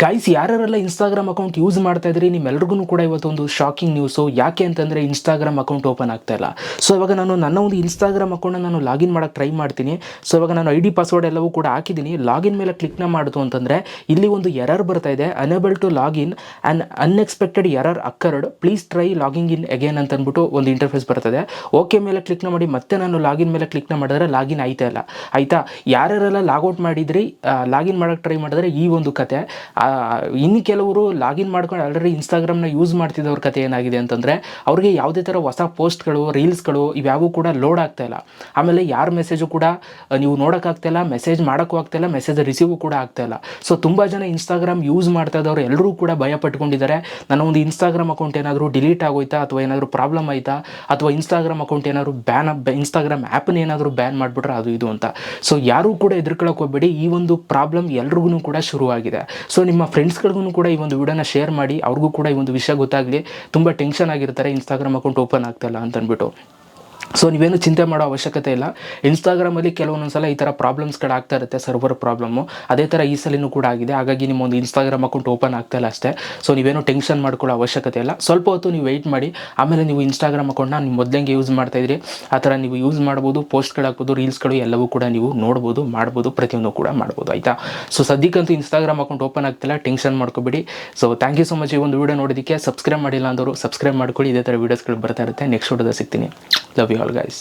Guys ಯಾರ್ಯಾರೆಲ್ಲ Instagram account use ಮಾಡ್ತಾ ಇದ್ರಿ, ನಿಮ್ಮೆಲ್ರಿಗೂ ಕೂಡ ಇವತ್ತೊಂದು ಶಾಕಿಂಗ್ ನ್ಯೂಸು ಯಾಕೆ ಅಂತಂದರೆ ಇನ್ಸ್ಟಾಗ್ರಾಮ್ ಅಕೌಂಟ್ ಓಪನ್ ಆಗ್ತಾ ಇಲ್ಲ. ಸೊ ಇವಾಗ ನಾನು ನನ್ನ ಒಂದು ಇನ್ಸ್ಟಾಗ್ರಾಮ್ ಅಕೌಂಟ್ನ ನಾನು ಲಾಗಿನ್ ಮಾಡೋಕ್ಕೆ ಟ್ರೈ ಮಾಡ್ತೀನಿ. ಸೊ ಇವಾಗ ನಾನು ಐ ಡಿ ಪಾಸ್ವರ್ಡ್ ಎಲ್ಲವೂ ಕೂಡ ಹಾಕಿದ್ದೀನಿ. ಲಾಗಿನ್ ಮೇಲೆ ಕ್ಲಿಕ್ನ ಮಾಡಿತು ಅಂತಂದರೆ, ಇಲ್ಲಿ ಒಂದು ಎರರ್ ಬರ್ತಾ ಇದೆ. Unable to login and unexpected error occurred please try logging in again ಅಂತ ಅಂದ್ಬಿಟ್ಟು ಒಂದು ಇಂಟರ್ಫೇಸ್ ಬರ್ತದೆ. ಓಕೆ ಮೇಲೆ ಕ್ಲಿಕ್ನ ಮಾಡಿ ಮತ್ತೆ ನಾನು ಲಾಗಿನ್ ಮೇಲೆ ಕ್ಲಿಕ್ನ ಮಾಡಿದ್ರೆ ಲಾಗಿನ್ ಆಯ್ತಾ ಇಲ್ಲ. ಆಯಿತಾ? ಯಾರ್ಯಾರೆಲ್ಲ ಲಾಗೌಟ್ ಮಾಡಿದ್ರಿ ಲಾಗಿನ್ ಮಾಡೋಕ್ಕೆ ಟ್ರೈ ಮಾಡಿದ್ರೆ ಈ ಒಂದು ಕತೆ. ಇನ್ನು ಕೆಲವರು ಲಾಗಿನ್ ಮಾಡ್ಕೊಂಡು ಆಲ್ರೆಡಿ ಇನ್ಸ್ಟಾಗ್ರಾಮ್ನ ಯೂಸ್ ಮಾಡ್ತಿದ್ದವ್ರ ಕತೆ ಏನಾಗಿದೆ ಅಂತಂದರೆ ಅವ್ರಿಗೆ ಯಾವುದೇ ಥರ ಹೊಸ ಪೋಸ್ಟ್ಗಳು, ರೀಲ್ಸ್ಗಳು ಇವ್ಯಾವೂ ಕೂಡ ಲೋಡ್ ಆಗ್ತಾ ಇಲ್ಲ. ಆಮೇಲೆ ಯಾರ ಮೆಸೇಜು ಕೂಡ ನೀವು ನೋಡೋಕ್ಕಾಗ್ತಾಯಿಲ್ಲ ಮೆಸೇಜ್ ಮಾಡೋಕ್ಕೂ ಆಗ್ತಾಯಿಲ್ಲ ಮೆಸೇಜ್ ರಿಸೀವ್ ಕೂಡ ಆಗ್ತಾ ಇಲ್ಲ. ಸೊ ತುಂಬ ಜನ ಇನ್ಸ್ಟಾಗ್ರಾಮ್ ಯೂಸ್ ಮಾಡ್ತಾ ಇದ್ದವ್ರು ಎಲ್ಲರೂ ಕೂಡ ಭಯ ಪಟ್ಕೊಂಡಿದ್ದಾರೆ. ನನ್ನ ಒಂದು ಇನ್ಸ್ಟಾಗ್ರಾಮ್ ಅಕೌಂಟ್ ಏನಾದರೂ ಡಿಲೀಟ್ ಆಗೋಯ್ತಾ ಅಥವಾ ಏನಾದರೂ ಪ್ರಾಬ್ಲಮ್ ಆಯಿತಾ? ಅಥವಾ ಇನ್ಸ್ಟಾಗ್ರಾಮ್ ಅಕೌಂಟ್ ಏನಾದರೂ ಬ್ಯಾನ್ ಇನ್ಸ್ಟಾಗ್ರಾಮ್ ಆ್ಯಪ್ನ ಏನಾದರೂ ಬ್ಯಾನ್ ಮಾಡಿಬಿಟ್ರೆ ಅದು ಇದು ಅಂತ. ಸೊ ಯಾರೂ ಕೂಡ ಎದುರ್ಕೊಳ್ಳೋಕೆ ಹೋಗ್ಬೇಡಿ. ಈ ಒಂದು ಪ್ರಾಬ್ಲಮ್ ಎಲ್ರಿಗೂ ಕೂಡ ಶುರುವಾಗಿದೆ. ಸೊ ನಿಮ್ಮ ಫ್ರೆಂಡ್ಸ್ಗಳಿಗೂ ಕೂಡ ಈ ಒಂದು ವಿಡಿಯೋನ ಶೇರ್ ಮಾಡಿ, ಅವ್ರಿಗೂ ಕೂಡ ಈ ಒಂದು ವಿಷಯ ಗೊತ್ತಾಗಲಿ, ತುಂಬ ಟೆನ್ಷನ್ ಆಗಿರ್ತಾರೆ ಇನ್ಸ್ಟಾಗ್ರಾಮ್ ಅಕೌಂಟ್ ಓಪನ್ ಆಗ್ತಾಯಿಲ್ಲ ಅಂತ ಅಂದ್ಬಿಟ್ಟು ಸೊ ನೀವೇನು ಚಿಂತೆ ಮಾಡೋ ಅವಶ್ಯಕತೆ ಇಲ್ಲ. ಇನ್ಸ್ಟಾಗ್ರಾಮಲ್ಲಿ ಕೆಲವೊಂದೊಂದು ಸಲ ಈ ಥರ ಪ್ರಾಬ್ಲಮ್ಸ್ಗಳು ಆಗ್ತಾ ಇರುತ್ತೆ ಸರ್ವರ್ ಪ್ರಾಬ್ಲಮ್ಮು ಅದೇ ಥರ ಈ ಸಲಿನೂ ಕೂಡ ಆಗಿದೆ. ಹಾಗಾಗಿ ನಿಮ್ಮ ಒಂದು ಇನ್ಸ್ಟಾಗ್ರಾಮ್ ಅಕೌಂಟ್ ಓಪನ್ ಆಗ್ತಾ ಅಷ್ಟೇ. ಸೊ ನೀವೇನು ಟೆನ್ಷನ್ ಮಾಡ್ಕೊಳ್ಳೋ ಅವಶ್ಯಕತೆ ಇಲ್ಲ. ಸ್ವಲ್ಪ ಹೊತ್ತು ನೀವು ವೆಯ್ಟ್ ಮಾಡಿ. ಆಮೇಲೆ ನೀವು ಇನ್ಸ್ಟಾಗ್ರಾಮ್ ಅಕೌಂಟ್ನ ನೀವು ಮೊದಲಂಗೆ ಯೂಸ್ ಮಾಡ್ತಾ ಇದ್ರಿ. ಆ ಥರ ನೀವು ಯೂಸ್ ಮಾಡ್ಬೋದು ಪೋಸ್ಟ್ಗಳು ಹಾಕ್ಬೋದು ರೀಲ್ಸ್ಗಳು ಎಲ್ಲವೂ ಕೂಡ ನೀವು ನೋಡ್ಬೋದು, ಮಾಡ್ಬೋದು, ಪ್ರತಿಯೊಂದು ಕೂಡ ಮಾಡ್ಬೋದು. ಆಯಿತಾ? ಸೊ ಸದ್ಯಕ್ಕಂತೂ ಇನ್ಸ್ಟಾಗ್ರಾಮ್ ಅಕೌಂಟ್ ಓಪನ್ ಆಗ್ತಿಲ್ಲ ಟೆನ್ಷನ್ ಮಾಡ್ಕೋಬೇಡಿ. So thank you so much ಈ ಒಂದು ವಿಡಿಯೋ ನೋಡೋದಕ್ಕೆ ಸಬ್ಸ್ಕ್ರೈಬ್ ಮಾಡಿಲ್ಲ ಅಂದವರು ಸಬ್ಸ್ಕ್ರೈಬ್ ಮಾಡ್ಕೊಳ್ಳಿ. ಇದೇ ಥರ ವೀಡಿಯೋಸ್ಗಳು ಬರ್ತಾ ಇರುತ್ತೆ. ನೆಕ್ಸ್ಟ್ ವಿಡಿಯೋದ ಸಿಗ್ತೀನಿ. Love you all guys